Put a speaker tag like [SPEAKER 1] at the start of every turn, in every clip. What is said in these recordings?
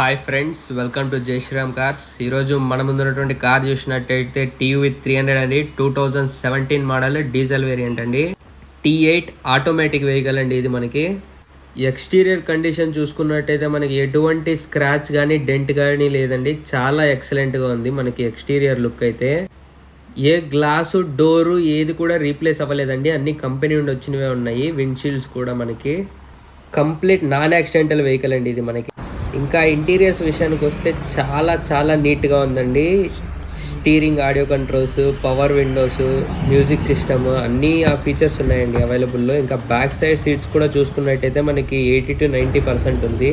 [SPEAKER 1] Hi friends welcome to జై Sriram cars ఈరోజు మన ముందు ఉన్నటువంటి కార్ చూసినట్టయితే టీవీ త్రీ హండ్రెడ్ అండి. Two thousand seventeen model diesel variant అండి. టీ ఎయిట్ ఆటోమేటిక్ వెహికల్ అండి ఇది మనకి. ఎక్స్టీరియర్ కండిషన్ చూసుకున్నట్టయితే మనకి ఎటువంటి స్క్రాచ్ కానీ డెంట్ కానీ లేదండి. చాలా ఎక్సలెంట్గా ఉంది మనకి ఎక్స్టీరియర్ లుక్ అయితే. ఏ గ్లాసు డోరు ఏది కూడా రీప్లేస్ అవ్వలేదండి. అన్ని కంపెనీ నుండి వచ్చినవే ఉన్నాయి. విండ్షీల్డ్స్ కూడా మనకి. కంప్లీట్ నాన్ యాక్సిడెంటల్ వెహికల్ అండి ఇది మనకి. ఇంకా ఇంటీరియర్స్ విషయానికి వస్తే చాలా చాలా నీట్గా ఉందండి. Steering audio controls power windows music system అన్నీ ఆ ఫీచర్స్ ఉన్నాయండి అవైలబుల్లో. ఇంకా బ్యాక్ సైడ్ సీట్స్ కూడా చూసుకున్నట్టయితే మనకి ఎయిటీ టు నైంటీ పర్సెంట్ ఉంది.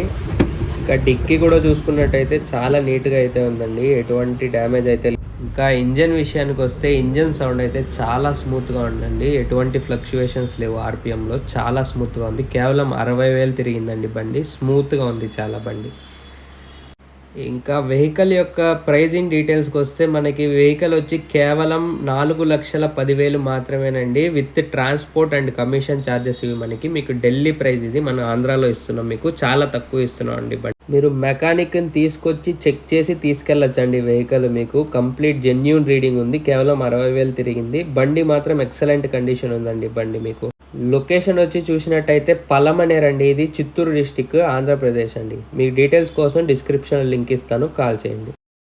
[SPEAKER 1] ఇంకా డిక్కీ కూడా చూసుకున్నట్టయితే చాలా నీట్గా అయితే ఉందండి. ఎటువంటి డ్యామేజ్ అయితే ఇంకా ఇంజన్ విషయానికి వస్తే ఇంజన్ సౌండ్ అయితే చాలా స్మూత్గా ఉందండి. ఎటువంటి ఫ్లక్చువేషన్స్ లేవు ఆర్పిఎంలో. చాలా స్మూత్గా ఉంది. కేవలం అరవై వేలు తిరిగిందండి బండి. స్మూత్గా ఉంది చాలా బండి. ఇంకా వెహికల్ యొక్క ప్రైజింగ్ డీటెయిల్స్కి వస్తే మనకి వెహికల్ వచ్చి కేవలం నాలుగు లక్షల పదివేలు మాత్రమేనండి. With transport and commission charges ఇవి మనకి. మీకు ఢిల్లీ ప్రైస్ ఇది. మనం ఆంధ్రాలో ఇస్తున్నాం మీకు. చాలా తక్కువ ఇస్తున్నాం అండి బండి మీరు మెకానిక్ని తీసుకొచ్చి చెక్ చేసి తీసుకెళ్ళొచ్చండి వెహికల్ మీకు. కంప్లీట్ జెన్యున్ రీడింగ్ ఉంది. కేవలం అరవై వేలు తిరిగింది. బండి మాత్రం ఎక్సలెంట్ కండిషన్ ఉందండి బండి మీకు. లొకేషన్ వచ్చి చూసినట్టయితే పలమనేరండి. ఇది చిత్తూరు డిస్టిక్ ఆంధ్రప్రదేశ్ అండి. మీ డీటెయిల్స్ కోసం డిస్క్రిప్షన్ లింక్ ఇస్తాను. కాల్ చేయండి.